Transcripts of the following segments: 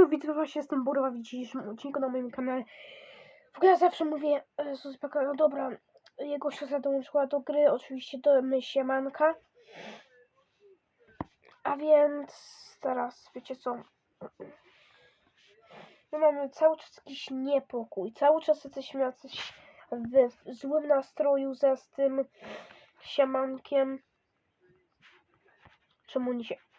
Siemaneczko, widzę was, jestem Burwa w dzisiejszym odcinku na moim kanale. W ogóle ja zawsze mówię, e, Suspeka, no dobra, jego siostra dołączyła do gry, oczywiście do my siemanka. A więc teraz, wiecie co, my mamy cały czas jakiś niepokój, cały czas jesteśmy jacyś w złym nastroju ze z tym siemankiem. Czemu nie się...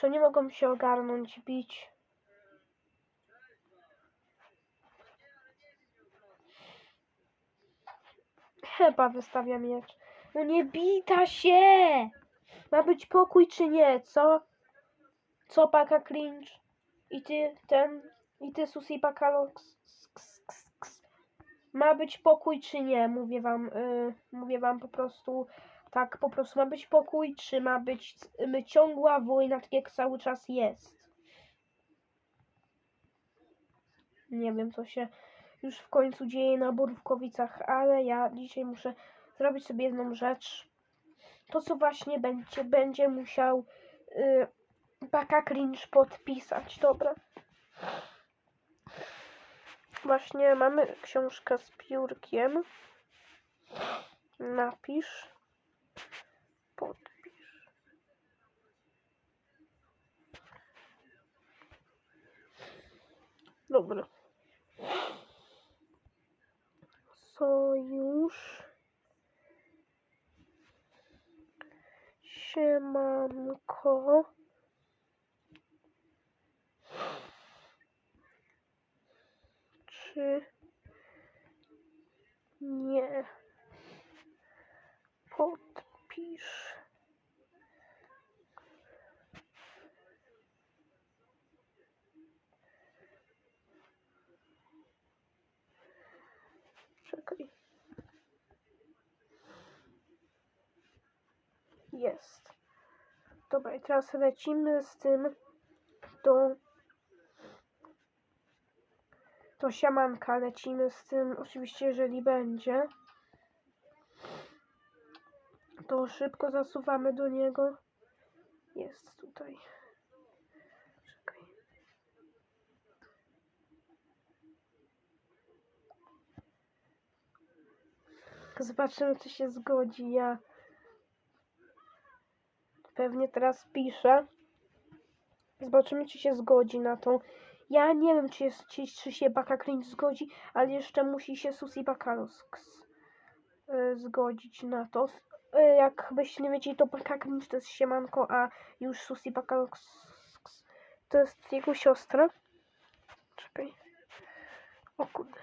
Czy nie mogą się ogarnąć, bić? Chyba wystawia miecz. No nie bita się! Ma być pokój czy nie, co? Co paka cringe? I ty ten? I ty Susi Bakalox? Ma być pokój czy nie? Mówię wam, y, mówię wam po prostu tak, po prostu ma być pokój, czy ma być ciągła wojna, tak jak cały czas jest. Nie wiem, co się już w końcu dzieje na Borówkowicach, ale ja dzisiaj muszę zrobić sobie jedną rzecz. To, co właśnie będzie, będzie musiał y, Baka Cringe podpisać, dobra. Właśnie mamy książkę z piórkiem. Napisz. Podpisz. Dobra. Sojusz. Siemanko. Czy nie podpisz? Czekaj. Jest. Dobra, i teraz lecimy z tym do do siamanka. Lecimy z tym, oczywiście, jeżeli będzie. To szybko zasuwamy do niego. Jest tutaj. Czekaj. Zobaczymy, czy się zgodzi. Ja pewnie teraz piszę. Zobaczymy, czy się zgodzi na tą. Ja nie wiem, czy, jest, czy, czy się Baka Cringe zgodzi, ale jeszcze musi się Susi Bakalos y, zgodzić na to. Y, jak byście nie wiedzieli, to Baka Cringe to jest siemanko, a już Susi Bakalos to jest jego siostra. Czekaj. O kurde.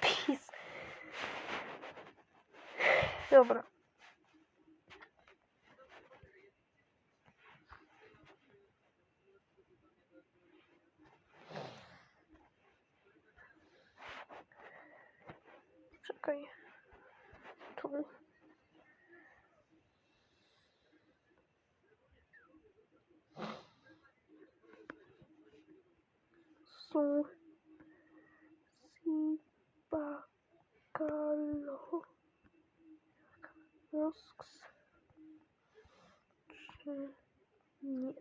Pis. Dobra. Czekaj. Tu. Su. Si. Bakalo. Rosks. Czy nie?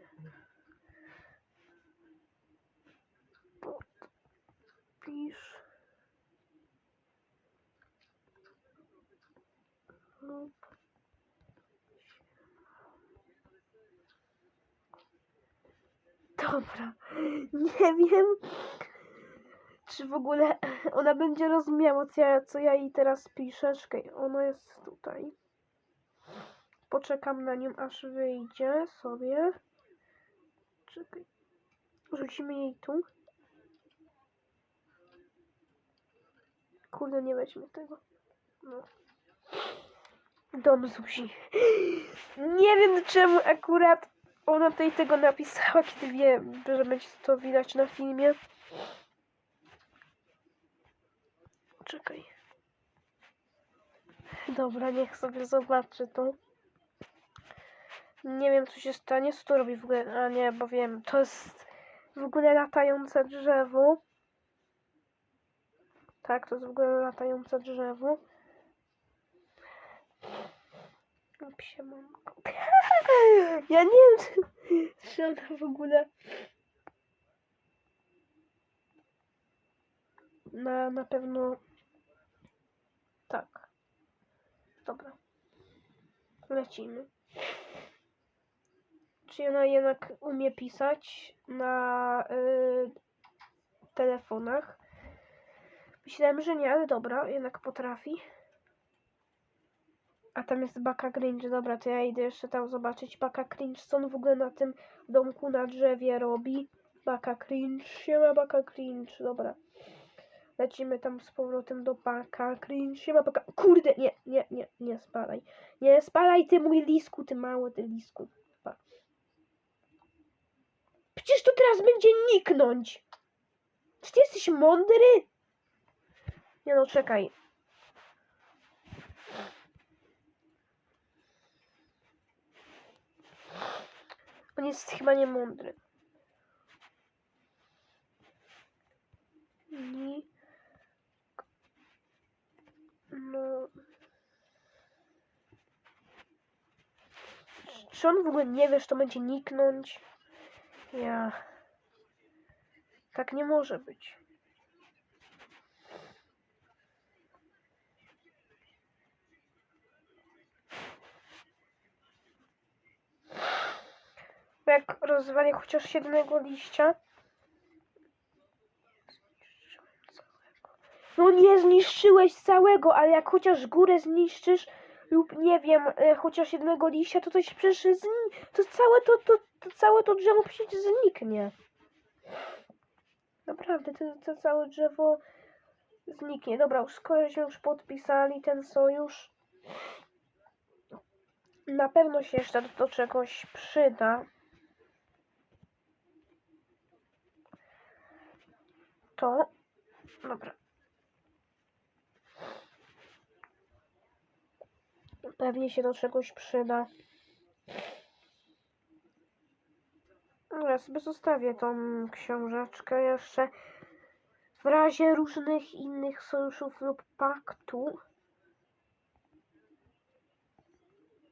Podpisz. lub Dobra, nie wiem, czy w ogóle ona będzie rozumiała, co ja, co ja jej teraz piszę. Czekaj, ona jest tutaj. Poczekam na nią, aż wyjdzie sobie. Czekaj. Rzucimy jej tu. Kurde, nie weźmie tego. No. Dom Zuzi. Nie wiem czemu akurat ona tutaj tego napisała, kiedy wie, że będzie to widać na filmie. Czekaj. Dobra, niech sobie zobaczy to. Nie wiem, co się stanie. Co to robi w ogóle? A nie, bo wiem. To jest w ogóle latające drzewo. Tak, to jest w ogóle latające drzewo. Psie mamko. Ja nie wiem, czy... Czy ona w ogóle... Na, na pewno... Tak. Dobra. Lecimy. Czy ona jednak umie pisać na y, telefonach? Myślałem, że nie, ale dobra, jednak potrafi. A tam jest Baka Cringe, dobra, to ja idę jeszcze tam zobaczyć Baka Cringe, co on w ogóle na tym domku na drzewie robi. Baka Cringe, siema Baka Cringe, dobra. Lecimy tam z powrotem do Baka Cringe, siema Baka... Kurde, nie, nie, nie, nie spalaj. Nie spalaj ty mój lisku, ty mały, ty lisku. Pa. Przecież to teraz będzie niknąć. Czy ty jesteś mądry? Nie no, czekaj. On jest chyba nie mądry. Ni... No... Czy on w ogóle nie wie, że to będzie niknąć? Ja... Tak nie może być. Bo jak rozwalię chociaż jednego liścia. No nie zniszczyłeś całego, ale jak chociaż górę zniszczysz lub nie wiem, e, chociaż jednego liścia, to coś przecież zni to całe to, to, to całe to drzewo przecież zniknie. Naprawdę, to, to całe drzewo zniknie. Dobra, już skorośmy już podpisali ten sojusz. Na pewno się jeszcze do, do czegoś przyda. To. Dobra. Pewnie się do czegoś przyda. Ja sobie zostawię tą książeczkę jeszcze. W razie różnych innych sojuszów lub paktu.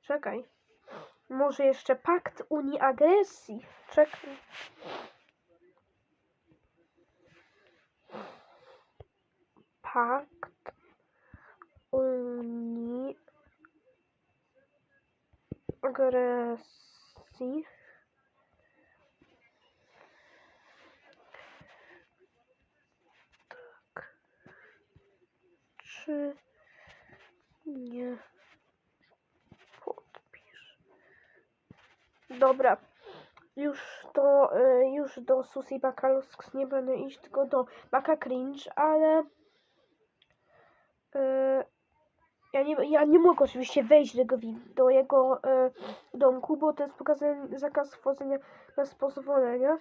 Czekaj. Może jeszcze pakt Unii Agresji. Czekaj. Pakt Unii Agresji. Tak. Czy nie podpisz? Dobra. Już do, y, już do Susi Bakalusk nie będę iść, tylko do Baka Cringe, ale ja, nie, ja nie mogę oczywiście wejść do jego, do jego y, domku, bo to jest pokazany zakaz wchodzenia bez pozwolenia.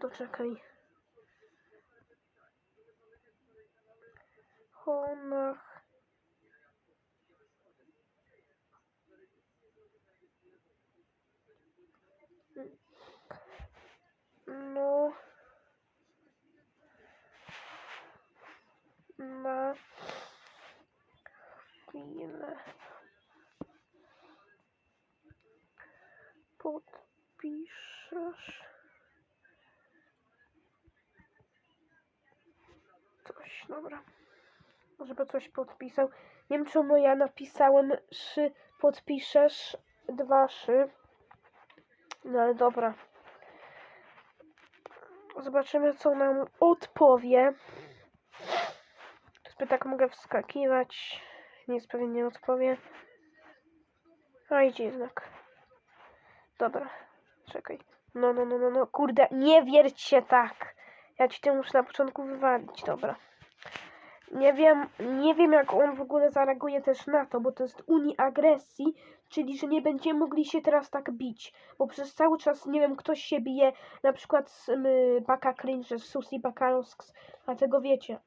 To czekaj. Honach. No. Na chwilę. Podpiszesz coś, dobra. Żeby coś podpisał. Nie wiem czemu ja napisałem szy podpiszesz dwa szy. No ale dobra. Zobaczymy, co nam odpowie. Sobie tak mogę wskakiwać. Nic pewnie nie odpowie. A idzie jednak. Dobra. Czekaj. No, no, no, no, no. Kurde, nie wierć się tak. Ja ci to muszę na początku wywalić. Dobra. Nie wiem, nie wiem jak on w ogóle zareaguje też na to, bo to jest Unii Agresji, czyli że nie będziemy mogli się teraz tak bić, bo przez cały czas, nie wiem, ktoś się bije, na przykład z um, Baka Cringe, z Susi Bakalosks, dlatego wiecie.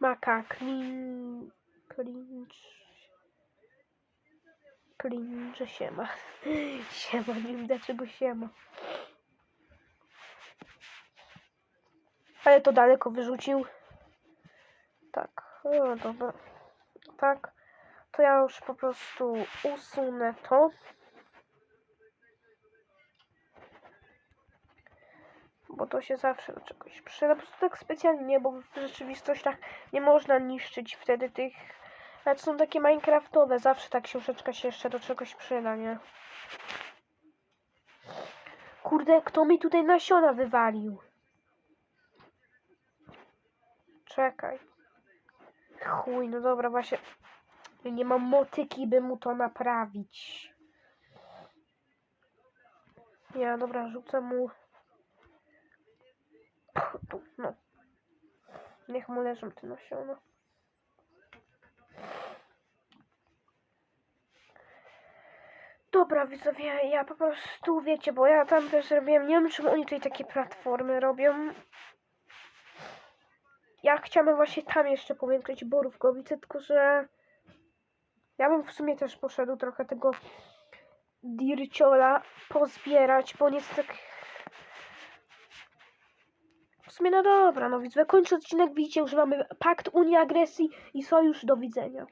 Maka Cringe, Cringe, Cringe, siema. Siema, nie wiem dlaczego siema. Ale to daleko wyrzucił. Tak, no dobra. Tak, to ja już po prostu usunę to. Bo to się zawsze do czegoś przyda. Po prostu tak specjalnie nie, bo w rzeczywistościach nie można niszczyć wtedy tych... To są takie minecraftowe, zawsze ta książeczka się jeszcze do czegoś przyda, nie? Kurde, kto mi tutaj nasiona wywalił? Czekaj. Chuj, no dobra, właśnie. Nie mam motyki, by mu to naprawić. Ja, dobra, rzucę mu. No. Niech mu leżą te nasiona. Dobra, widzowie, ja po prostu, wiecie, bo ja tam też robiłem, nie wiem, czemu oni tutaj takie platformy robią. Ja chciałem właśnie tam jeszcze powiększyć borówkowice, tylko że ja bym w sumie też poszedł trochę tego dirciola pozbierać, bo niestety. W sumie no dobra, no widzowie, kończę odcinek, widzicie, już mamy pakt Unii Agresji i Sojusz, do widzenia.